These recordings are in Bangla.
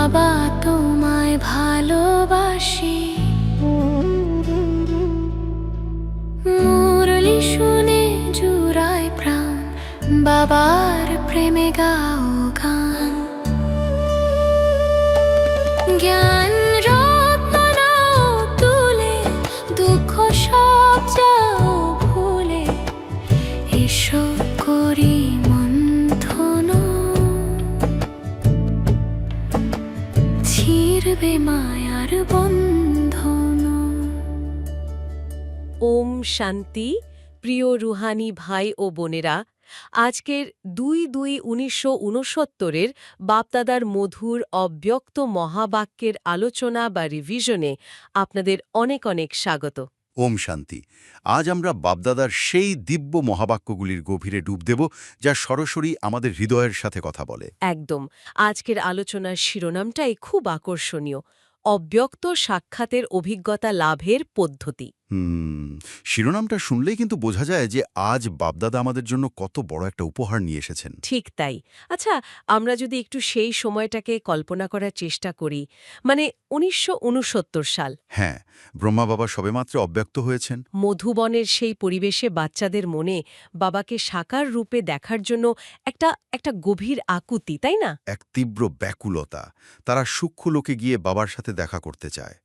বাবা তোমায় ভালোবাসি। মুরলি শুনে জুড়ায় প্রাণ বাবার প্রেমে গাও গান। জ্ঞান শান্তি প্রিয় রুহানি ভাই ও বোনেরা আজকের দুই দুই উনিশশো উনসত্তরের বাপদাদার মধুর অব্যক্ত মহাবাক্যের আলোচনা বা রিভিশনে আপনাদের অনেক অনেক স্বাগত। ওম শান্তি। আজ আমরা বাপদাদার সেই দিব্য মহাবাক্যগুলির গভীরে ডুব দেব যা সরাসরি আমাদের হৃদয়ের সাথে কথা বলে। একদম। আজকের আলোচনার শিরোনামটাই খুব আকর্ষণীয়। অব্যক্ত সাক্ষাতের অভিজ্ঞতা লাভের পদ্ধতি। হুম শিরোনামটা শুনলেই কিন্তু বোঝা যায় যে আজ বাপদাদা আমাদের জন্য কত বড় একটা উপহার নিয়ে এসেছেন। ঠিক তাই। আচ্ছা আমরা যদি একটু সেই সময়টাকে কল্পনা করার চেষ্টা করি মানে উনিশশো উনসত্তর সাল। হ্যাঁ ব্রহ্মা বাবা সবেমাত্র অব্যক্ত হয়েছেন। মধুবনের সেই পরিবেশে বাচ্চাদের মনে বাবাকে সাকার রূপে দেখার জন্য একটা একটা গভীর আকুতি তাই না? এক তীব্র ব্যাকুলতা। তারা সূক্ষ্ম লোকে গিয়ে বাবার সাথে দেখা করতে চায়।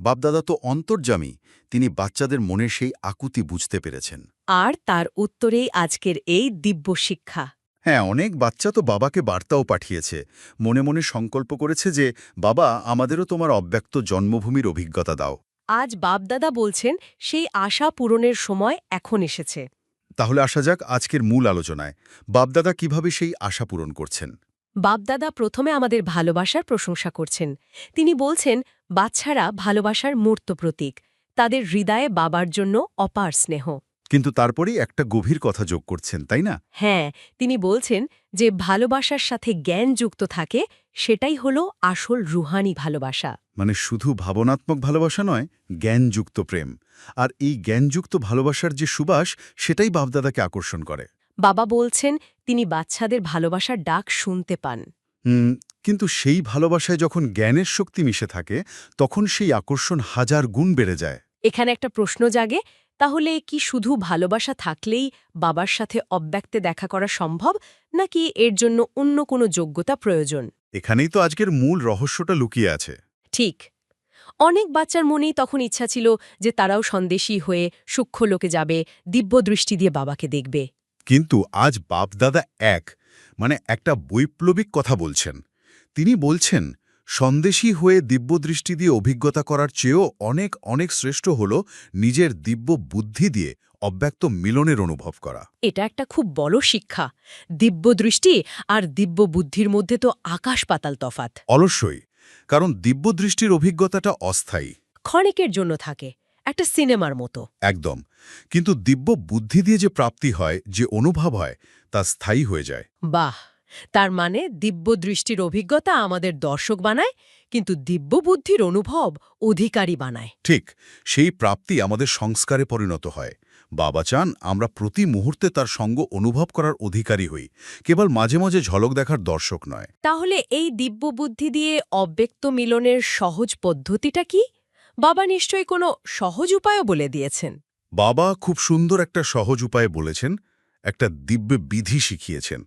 বাপদাদা তো অন্তর্জামী তিনি বাচ্চাদের মনের সেই আকুতি বুঝতে পেরেছেন। আর তার উত্তরেই আজকের এই দিব্য শিক্ষা। হ্যাঁ অনেক বাচ্চা তো বাবাকে বার্তাও পাঠিয়েছে। মনে মনে সংকল্প করেছে যে বাবা আমাদেরও তোমার অব্যক্ত জন্মভূমির অভিজ্ঞতা দাও। আজ বাপদাদা বলছেন সেই আশা পূরণের সময় এখন এসেছে। তাহলে আসা যাক আজকের মূল আলোচনায়। বাপদাদা কীভাবে সেই আশা পূরণ করছেন? বাপদাদা প্রথমে আমাদের ভালোবাসার প্রশংসা করছেন। তিনি বলছেন বাচ্চারা ভালোবাসার মূর্ত প্রতীক তাদের হৃদয়ে বাবার জন্য অপার স্নেহ। কিন্তু তারপরেই একটা গভীর কথা যোগ করছেন তাই না? হ্যাঁ তিনি বলছেন যে ভালোবাসার সাথে জ্ঞান যুক্ত থাকে সেটাই হলো আসল রুহানি ভালোবাসা। মানে শুধু ভাবনাত্মক ভালোবাসা নয় জ্ঞানযুক্ত প্রেম। আর এই জ্ঞানযুক্ত ভালোবাসার যে সুবাস সেটাই বাপদাদাকে আকর্ষণ করে। বাবা বলছেন তিনি বাচ্চাদের ভালোবাসার ডাক শুনতে পান। কিন্তু সেই ভালোবাসায় যখন জ্ঞানের শক্তি মিশে থাকে তখন সেই আকর্ষণ হাজার গুণ বেড়ে যায়। এখানে একটা প্রশ্ন জাগে তাহলে কি শুধু ভালোবাসা থাকলেই বাবার সাথে অব্যক্তে দেখা করা সম্ভব নাকি এর জন্য অন্য কোনো যোগ্যতা প্রয়োজন? এখানেই তো আজকের মূল রহস্যটা লুকিয়ে আছে। ঠিক। অনেক বাচ্চার মনেই তখন ইচ্ছা ছিল যে তারাও সন্দেশী হয়ে সূক্ষ্ম লোকে যাবে দিব্য দৃষ্টি দিয়ে বাবাকে দেখবে। কিন্তু আজ বাপদাদা এক মানে একটা বৈপ্লবিক কথা বলছেন। তিনি বলছেন সন্দেশী হয়ে দিব্যদৃষ্টি দিয়ে অভিজ্ঞতা করার চেয়েও অনেক অনেক শ্রেষ্ঠ হল নিজের দিব্য বুদ্ধি দিয়ে অব্যক্ত মিলনের অনুভব করা। এটা একটা খুব বড় শিক্ষা। দিব্য দৃষ্টি আর দিব্য বুদ্ধির মধ্যে তো আকাশ পাতাল তফাত অলস্যই কারণ দিব্যদৃষ্টির অভিজ্ঞতাটা অস্থায়ী। ক্ষণিকের জন্য থাকে। একটা সিনেমার মতো। একদম। কিন্তু দিব্য বুদ্ধি দিয়ে যে প্রাপ্তি হয় যে অনুভব হয় তা স্থায়ী হয়ে যায়। বাহ! তার মানে দিব্য দৃষ্টির অভিজ্ঞতা আমাদের দর্শক বানায় কিন্তু দিব্য বুদ্ধির অনুভব অধিকারী বানায়। ঠিক সেই প্রাপ্তি আমাদের সংস্কারে পরিণত হয়। বাবা চান আমরা প্রতি মুহূর্তে তার সঙ্গ অনুভব করার অধিকারী হই কেবল মাঝে মাঝে ঝলক দেখার দর্শক নয়। তাহলে এই দিব্য বুদ্ধি দিয়ে অব্যক্ত মিলনের সহজ পদ্ধতিটা কি? বাবা নিশ্চয়ই কোনো সহজ উপায়ও বলে দিয়েছেন। বাবা খুব সুন্দর একটা সহজ উপায়ে বলেছেন একটা দিব্য বিধি শিখিয়েছেন।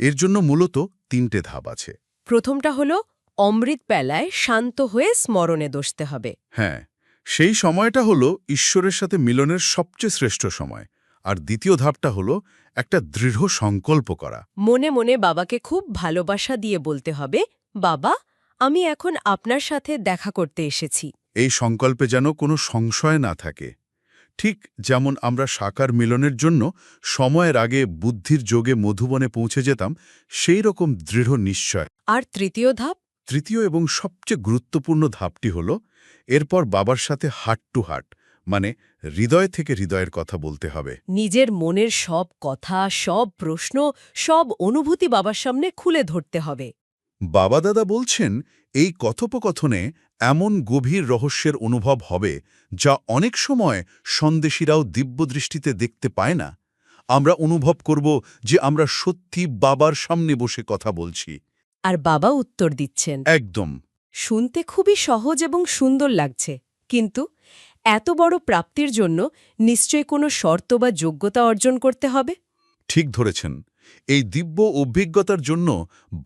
এর জন্য মূলত তিনটে ধাপ আছে। প্রথমটা হলো অমৃত বেলায় শান্ত হয়ে স্মরণে দোষতে হবে। হ্যাঁ সেই সময়টা হলো ঈশ্বরের সাথে মিলনের সবচেয়ে শ্রেষ্ঠ সময়। আর দ্বিতীয় ধাপটা হলো একটা দৃঢ় সংকল্প করা। মনে মনে বাবাকে খুব ভালোবাসা দিয়ে বলতে হবে বাবা আমি এখন আপনার সাথে দেখা করতে এসেছি। এই সংকল্পে যেন কোনো সংশয় না থাকে। ঠিক যেমন আমরা সাকার মিলনের জন্য সময়ের আগে বুদ্ধির যোগে মধুবনে পৌঁছে যেতাম সেই রকম দৃঢ় নিশ্চয়। আর তৃতীয় ধাপ? তৃতীয় এবং সবচেয়ে গুরুত্বপূর্ণ ধাপটি হল এরপর বাবার সাথে হাট টু হাট মানে হৃদয় থেকে হৃদয়ের কথা বলতে হবে। নিজের মনের সব কথা সব প্রশ্ন সব অনুভূতি বাবার সামনে খুলে ধরতে হবে। বাবা দাদা বলছেন এই কথোপকথনে এমন গভীর রহস্যের অনুভব হবে যা অনেক সময় সন্দেশীরাও দিব্যদৃষ্টিতে দেখতে পায় না। আমরা অনুভব করব যে আমরা সত্যি বাবার সামনে বসে কথা বলছি। আর বাবা উত্তর দিচ্ছেন একদম। শুনতে খুবই সহজ এবং সুন্দর লাগছে কিন্তু এত বড় প্রাপ্তির জন্য নিশ্চয়ই কোনো শর্ত বা যোগ্যতা অর্জন করতে হবে? ঠিক ধরেছেন। এই দিব্য অভিজ্ঞতার জন্য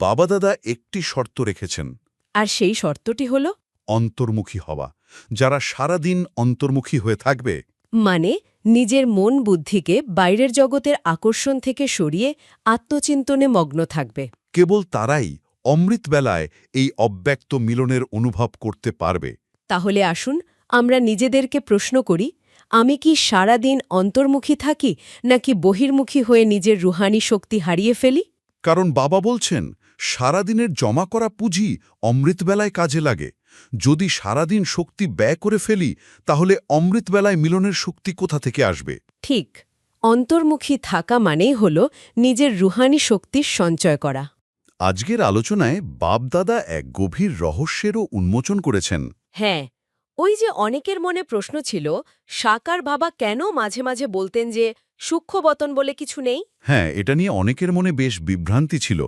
বাবা দাদা একটি শর্ত রেখেছেন। আর সেই শর্তটি হল অন্তর্মুখী হওয়া। যারা সারাদিন অন্তর্মুখী হয়ে থাকবে। মানে নিজের মন বুদ্ধিকে বাইরের জগতের আকর্ষণ থেকে সরিয়ে আত্মচিন্তনে মগ্ন থাকবে। কেবল তারাই অমৃতবেলায় এই অব্যক্ত মিলনের অনুভব করতে পারবে। তাহলে আসুন আমরা নিজেদেরকে প্রশ্ন করি আমি কি সারাদিন অন্তর্মুখী থাকি নাকি বহির্মুখী হয়ে নিজের রুহানি শক্তি হারিয়ে ফেলি? কারণ বাবা বলছেন সারাদিনের জমা করা পুঁজি অমৃতবেলায় কাজে লাগে। যদি সারাদিন শক্তি ব্যয় করে ফেলি তাহলে অমৃতবেলায় মিলনের শক্তি কোথা থেকে আসবে? ঠিক। অন্তর্মুখী থাকা মানেই হল নিজের রুহানি শক্তির সঞ্চয় করা। আজকের আলোচনায় বাপদাদা এক গভীর রহস্যেরও উন্মোচন করেছেন। হ্যাঁ ওই যে অনেকের মনে প্রশ্ন ছিল সাকার বাবা কেন মাঝে মাঝে বলতেন যে সূক্ষ্মবতন বলে কিছু নেই? হ্যাঁ এটা নিয়ে অনেকের মনে বেশ বিভ্রান্তি ছিল।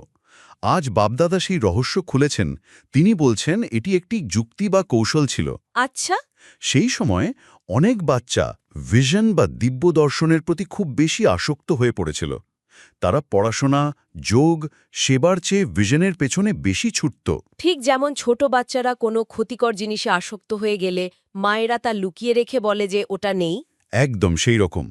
আজ বাপদাদা সেই রহস্য খুলেছেন। তিনি বলছেন এটি একটি যুক্তি বা কৌশল ছিল। আচ্ছা। সেই সময় অনেক বাচ্চা ভিশন বা দিব্য দর্শনের প্রতি খুব বেশি আসক্ত হয়ে পড়েছিল। তারা পড়াশোনা যোগ সেবার চেয়ে ভিশনের পেছনে বেশি ছুটত। ঠিক যেমন ছোট বাচ্চারা কোনো ক্ষতিকর জিনিসে আসক্ত হয়ে গেলে মায়েরা তা লুকিয়ে রেখে বলে যে ওটা নেই। একদম সেই রকম।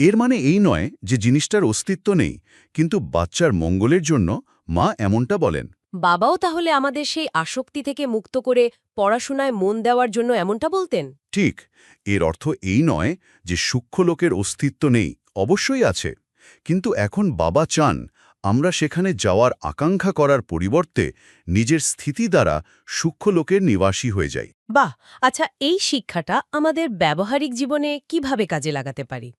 এর মানে এই নয় যে জিনিসটার অস্তিত্ব নেই কিন্তু বাচ্চার মঙ্গলের জন্য মা এমনটা বলেন। বাবাও তাহলে আমাদের সেই আসক্তি থেকে মুক্ত করে পড়াশোনায় মন দেওয়ার জন্য এমনটা বলতেন? ঠিক এর অর্থ এই নয় যে সূক্ষ্ম লোকের অস্তিত্ব নেই অবশ্যই আছে। কিন্তু এখন বাবা চান আমরা সেখানে যাওয়ার আকাঙ্ক্ষা করার পরিবর্তে নিজের স্থিতি দ্বারা সূক্ষ্ম লোকের নিবাসী হয়ে যাই। বাহ! আচ্ছা এই শিক্ষাটা আমাদের ব্যবহারিক জীবনে কীভাবে কাজে লাগাতে পারি?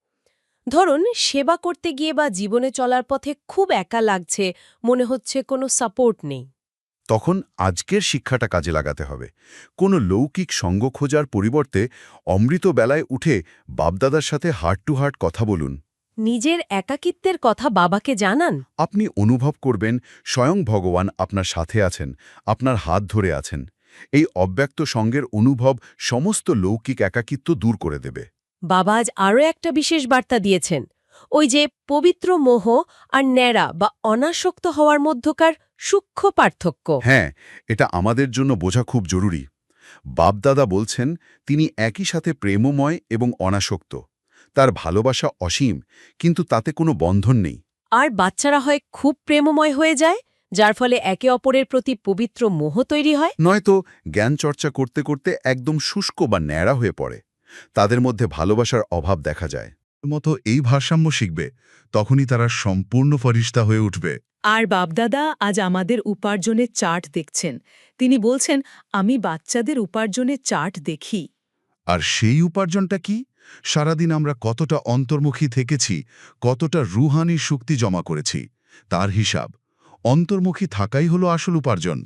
ধরুন সেবা করতে গিয়ে বা জীবনে চলার পথে খুব একা লাগছে মনে হচ্ছে কোনো সাপোর্ট নেই। তখন আজকের শিক্ষাটা কাজে লাগাতে হবে। কোনো লৌকিক সঙ্গ খোঁজার পরিবর্তে অমৃত বেলায় উঠে বাপদাদার সাথে হার্ট টু হার্ট কথা বলুন। নিজের একাকিত্বের কথা বাবাকে জানান। আপনি অনুভব করবেন স্বয়ং ভগবান আপনার সাথে আছেন আপনার হাত ধরে আছেন। এই অব্যক্ত সঙ্গের অনুভব সমস্ত লৌকিক একাকিত্ব দূর করে দেবে। বাবা আজ আরও একটা বিশেষ বার্তা দিয়েছেন। ওই যে পবিত্র মোহ আর ন্যাড়া বা অনাসক্ত হওয়ার মধ্যকার সূক্ষ্ম পার্থক্য। হ্যাঁ এটা আমাদের জন্য বোঝা খুব জরুরি। বাপদাদা বলছেন তিনি একই সাথে প্রেমময় এবং অনাসক্ত। তার ভালোবাসা অসীম কিন্তু তাতে কোনো বন্ধন নেই। আর বাচ্চারা হয় খুব প্রেমময় হয়ে যায় যার ফলে একে অপরের প্রতি পবিত্র মোহ তৈরি হয়। নয়তো জ্ঞান চর্চা করতে করতে একদম শুষ্ক বা ন্যাড়া হয়ে পড়ে। তাদের মধ্যে ভালোবাসার অভাব দেখা যায়। মতো এই ভারসাম্য শিখবে তখনই তারা সম্পূর্ণ ফরিস্তা হয়ে উঠবে। আর বাপদাদা আজ আমাদের উপার্জনের চার্ট দেখছেন। তিনি বলছেন আমি বাচ্চাদের উপার্জনের চার্ট দেখি। আর সেই উপার্জনটা কি? সারাদিন আমরা কতটা অন্তর্মুখী থেকেছি কতটা রুহানি শক্তি জমা করেছি তার হিসাব। অন্তর্মুখী থাকাই হলো আসল উপার্জন।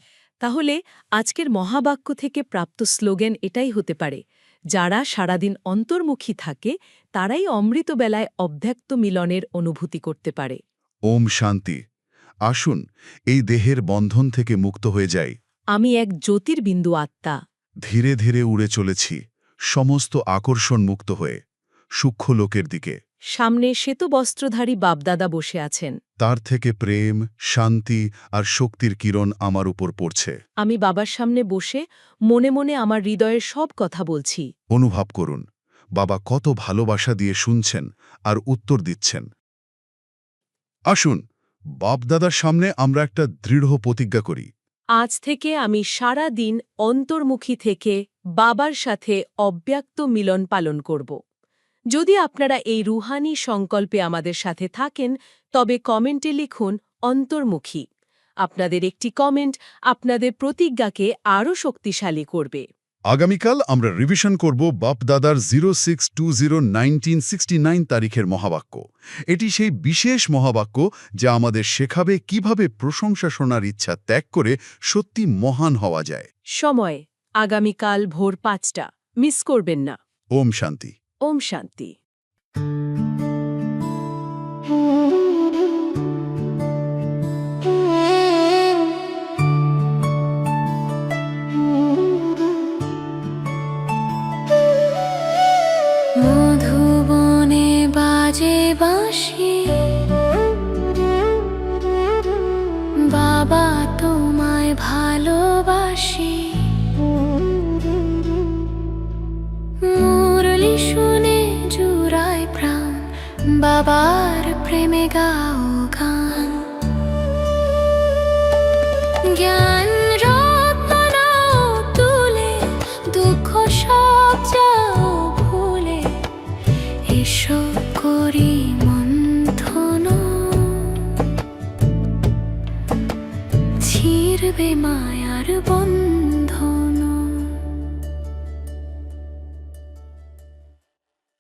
তাহলে আজকের মহাবাক্য থেকে প্রাপ্ত স্লোগান এটাই হতে পারে যারা সারাদিন অন্তর্মুখী থাকে তারাই অমৃতবেলায় অব্যক্ত মিলনের অনুভূতি করতে পারে। ওম শান্তি। আসুন এই দেহের বন্ধন থেকে মুক্ত হয়ে যাই। আমি এক জ্যোতির্বিন্দু আত্মা। ধীরে ধীরে উড়ে চলেছি সমস্ত আকর্ষণ মুক্ত হয়ে সূক্ষ্ম লোকের দিকে। সামনে শ্বেতবস্ত্রধারী বাপদাদা বসে আছেন। তার থেকে প্রেম শান্তি আর শক্তির কিরণ আমার উপর পড়ছে। আমি বাবার সামনে বসে মনে মনে আমার হৃদয়ের সব কথা বলছি। অনুভব করুন বাবা কত ভালোবাসা দিয়ে শুনছেন আর উত্তর দিচ্ছেন। আসুন বাপদাদার সামনে আমরা একটা দৃঢ় প্রতিজ্ঞা করি। আজ থেকে আমি সারা দিন অন্তর্মুখী থেকে বাবার সাথে অব্যক্ত মিলন পালন করব। যদি আপনারা এই রুহানি সংকল্পে আমাদের সাথে থাকেন তবে কমেন্টে লিখুন অন্তর্মুখী। আপনাদের একটি কমেন্ট আপনাদের প্রতিজ্ঞাকে আরও শক্তিশালী করবে। আগামীকাল আমরা রিভিশন করব বাপদাদার zero six two zero nineteen sixty nine তারিখের মহাবাক্য। এটি সেই বিশেষ মহাবাক্য যা আমাদের শেখাবে কীভাবে প্রশংসা শোনার ইচ্ছা ত্যাগ করে সত্যি মহান হওয়া যায়। সময় আগামীকাল ভোর পাঁচটা। মিস করবেন না। ওম শান্তি। ওম শান্তি। মধুবনে বাজে বাঁশি। বাবা তোমায় ভালোবাসি। বাবার প্রেমে গাও।